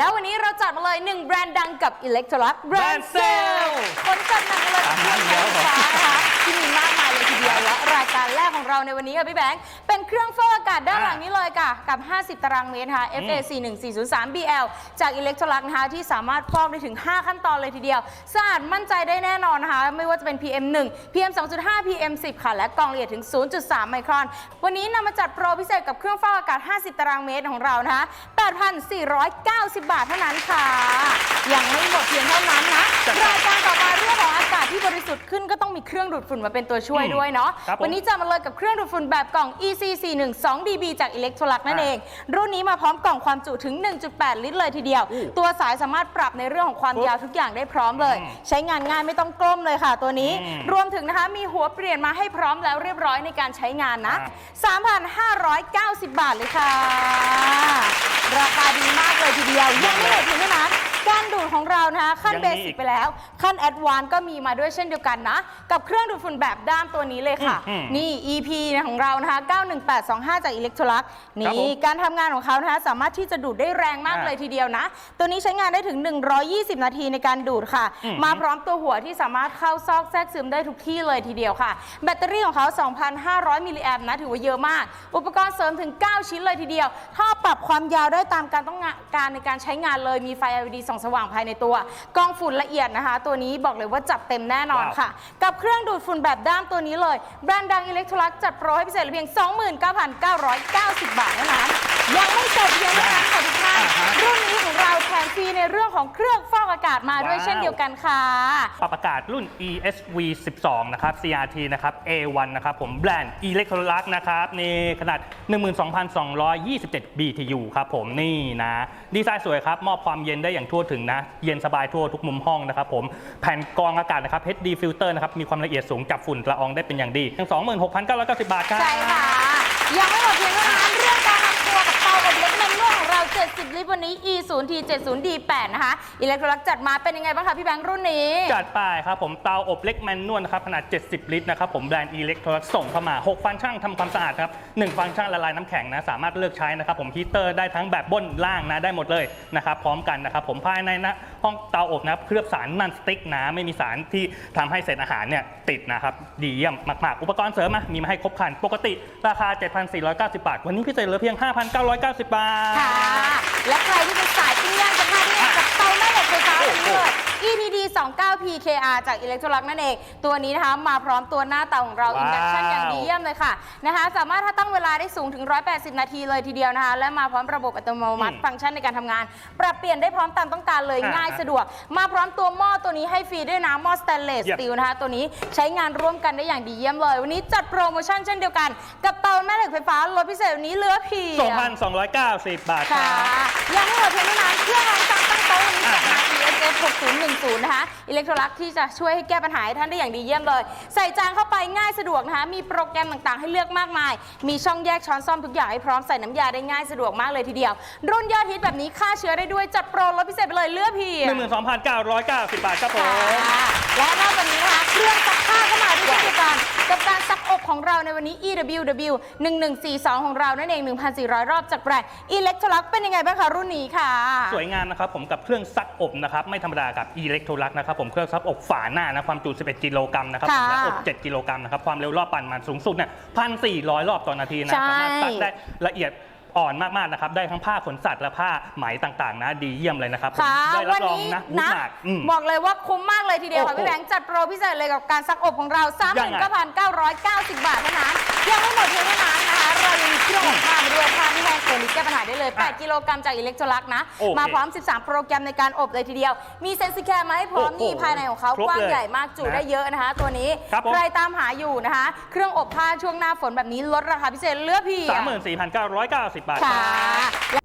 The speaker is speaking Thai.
แล้ววันนี้เราจัดมาเลย 1 แบรนด์ดังกับ Electrolux แบรนด์เซล Sale คนจัดหนักมาเลยกับเครื่องใช้ไฟฟ้านะคะที่มีมากมายเลยทีเดียวและรายการแรก ของเราในวันนี้ค่ะพี่แบงค์เป็นเครื่องฟอกอากาศด้านหลังนี้เลยค่ะ กับ 50 ตารางเมตรนะคะ FA 41403 BL จาก Electrolux นะคะที่สามารถฟอกได้ถึง 5 ขั้นตอนเลยทีเดียวสะอาดมั่นใจได้แน่นอนนะคะ ไม่ว่าจะเป็น PM 1 PM 2.5 PM 10 ค่ะ และกรองละเอียดถึง 0.3 ไมครอน วันนี้นำมาจัดโปรพิเศษกับเครื่องฟอกอากาศ 50 ตารางเมตรของเรานะคะ8,490 บาทเท่านั้นค่ะ ยังไม่หมดเพียงเท่านั้นนะจัดไปรายการต่อมาเรื่องของอากาศที่บริสุทธิ์ขึ้นก็ต้องมีเครื่องดูดฝุ่นมาเป็นตัวช่วยอืมด้วยเนาะครับผมวันนี้จะมาเลยกับเครื่องดูดฝุ่นแบบกล่อง EC 4 1 2 dB จาก Electrolux นั่นอ่าเอง รุ่นนี้มาพร้อมกล่องความจุถึง 1.8 ลิตรเลยทีเดียวอู้ตัวสายสามารถปรับในเรื่องของความปุ๊บยาวทุกอย่างได้พร้อมเลยอืมใช้งานง่ายไม่ต้องกล้มเลยค่ะ ตัวนี้อืมรวมถึงนะคะมีหัวเปลี่ยนมาให้พร้อมแล้วเรียบร้อยในการใช้งานนะอ่3,590 บาทเลยค่ะ ราคาดีมากเลยทีเดียวยังไม่หมดเพียงเท่านั้น การดูดของเรานะคะขั้นยังเบมีสิอีกกไปแล้ว ขั้นแอดวานก็มีมาด้วยเช่นเดียวกันนะ กับเครื่องดูดฝุ่นแบบด้ามตัวนี้เลยค่ะ อืมนี่ EP ของเรานะคะ 91825 จาก Electrolux ครับนี่ผมการทำงานของเขานะคะสามารถที่จะดูดได้แรงมากอ่าเลยทีเดียวนะ ตัวนี้ใช้งานได้ถึง 120 นาทีในการดูดค่ะ อืม มาพร้อมตัวหัวที่สามารถเข้าซอกแทรกซึมได้ทุกที่เลยทีเดียวค่ะ แบตเตอรี่ของเขา 2,500 มิลลิแอมป์นะถือว่าเยอะมาก อุปกรณ์เสริมถึง 9 ชิ้นเลยทีเดียวท่อปรับความยาวได้ตามการต้องการในการใช้งานเลยมีไฟ LED ส่องสว่างภายในตัวกรองฝุ่นละเอียดนะคะ ตัวนี้บอกเลยว่าจับเต็มแน่นอนว้าวค่ะ กับเครื่องดูดฝุ่นแบบด้ามตัวนี้เลย แบรนด์ดัง Electrolux จัดโปรให้พิเศษเหลือเพียง 29,990 บาทเท่านั้น ยังไม่จบเพียงเท่านั้นค่ะทุกท่านอ่าฮะรุ่นนี้ของเราแถมฟรีในเรื่องของเครื่องฟอกอากาศมาด้วยว้าว เช่นเดียวกันค่ะ ปรับอากาศรุ่น ESV 12 นะครับ CRT นะครับ A1 นะครับ ผมแบรนด์ Electrolux นะครับ นี่ขนาด 12,227 BTU ครับผมนี่นะ ดีไซน์สวยครับ มอบความเย็นได้อย่างทั่วถึงนะ เย็นสบายทั่วทุกมุมห้องนะครับผมแผ่นกรองอากาศนะครับ HD filter นะครับ มีความละเอียดสูงจับฝุ่นละอองได้เป็นอย่างดีทั้ง26,990 บาทครับ ใช่ค่ะ ยังไม่หมดเพียงเท่านั้นเรื่อง ลิตรวันนี้ E 0 T 70 D 8นะคะอิเล็กโทรลักจัดมาเป็นยังไงบ้างคะพี่แบงค์รุ่นนี้ จัดไปครับผมเตาอบเล็กแมนนวลนะครับขนาด 70 ลิตรนะครับผมแบรนด์ Electrolux ส่งเข้ามา 6 ฟังก์ชันทำความสะอาดครับ1ฟังก์ชันละลายน้ำแข็งนะสามารถเลือกใช้นะครับผมฮีเตอร์ได้ทั้งแบบบนล่างนะได้หมดเลยนะครับพร้อมกันนะครับผมภายในนะห้องเตาอบนะครับเคลือบสารนันสติ๊กนะไม่มีสารที่ทำให้เศษอาหารเนี่ยติดนะครับดีเยี่ยมมากๆ อุปกรณ์เสริมมามีมาให้ครบครันปกติราคา 7,490 บาท วันนี้พิเศษเหลือเพียง 5,990 บาท ค่ะและใครที่เป็นสายปิ้งย่างจะพลาดไม่ได้กับเตาแม่เหล็กไฟฟ้าเลือด EPD 29 PKR จาก Electrolux นั่นเอง ตัวนี้นะคะมาพร้อมตัวหน้าเตาของเราว้าว induction อย่างดีเยี่ยมเลยค่ะนะคะสามารถถ้าตั้งเวลาได้สูงถึง 180 นาทีเลยทีเดียวนะคะและมาพร้อมระบบอัตโนมัติอืมฟังก์ชันในการทำงาน ปรับเปลี่ยนได้พร้อมตามต้องการเลยอ่าง่ายสะดวก มาพร้อมตัวหม้อตัวนี้ให้ฟรีด้วยนะหม้อสแตนเลสเยี่สยม ตีลนะคะตัวนี้ใช้งานร่วมกันได้อย่างดีเยี่ยมเลย วันนี้จัดโปรโมชั่นเช่นเดียวกัน กับเตาแม่เหล็กไฟฟ้าลดพิเศษวันนี้เหลือเพียง 2,290 บาทคค่ะรับ ยังไม่หมดเพียงเท่านั้นเครื่องรางตั้งตั้งโต๊ะ 010 นะคะ อิเล็กโทรลักที่จะช่วยให้แก้ปัญหาให้ท่านได้อย่างดีเยี่ยมเลย ใส่จานเข้าไปง่ายสะดวกนะคะ มีโปรแกรมต่างๆ ให้เลือกมากมาย มีช่องแยกช้อนซ่อมทุกอย่างให้พร้อมใส่น้ำยาได้ง่ายสะดวกมากเลยทีเดียว รุ่นยอดฮิตแบบนี้ฆ่าเชื้อได้ด้วยจัดโปรลดพิเศษไปเลยเลือกเพียง12,990 บาทครับผมและนอกจากนี้นะคะเครื่องซักผ้าก็มาด้วยเช่นเดียวกันกับการซัก ของเราในวันนี้ EWW 1142 ของเรานั่นเอง 1,400 รอบจากแบรนด์ Electrolux เป็นยังไงบ้างคะรุ่นนี้ค่ะ สวยงามนะครับผมกับเครื่องซักอบนะครับไม่ธรรมดากับ Electrolux นะครับผมเครื่องซักอบฝาหน้านะความจุ 11 กิโลกรัมนะครับผมค่ะและอบ 7 กิโลกรัมนะครับความเร็วรอบปั่นมันสูงสุดเนี่ย1,400 รอบต่อนาทีนะใช่ สามารถซักได้ละเอียด อ่อนมากๆนะครับได้ทั้งผ้าขนสัตว์และผ้าไหมต่างๆ นะ ดีเยี่ยมเลยนะครับผมค่ะได้รัวับรองนี้นะบูนะทหมากอืม บอกเลยว่าคุ้มมากเลยทีเดียวค่ะ โอ้โหพี่แบงค์จัดโปรพิเศษเลยกับการซักอบของเรา ยังไง 39,990 บาทเท่านั้น ก้ปัญหาได้เลยอะ8กิโลกรัมจากอิเล็กโทรลักนะ โอเคมาพร้อม 13 โปรแกรมในการอบเลยทีเดียว มีเซนซิแคร์มาให้พร้อมโอ้โหนี่ภายในของเขาครบกว้างเลยใหญ่มากจุนะได้เยอะนะคะ ตัวนี้ครับผม ใครตามหาอยู่นะคะ เครื่องอบผ้าช่วงหน้าฝนแบบนี้ลดราคาพิเศษเหลือเพียง 34,990 บาทคค่ะรับและ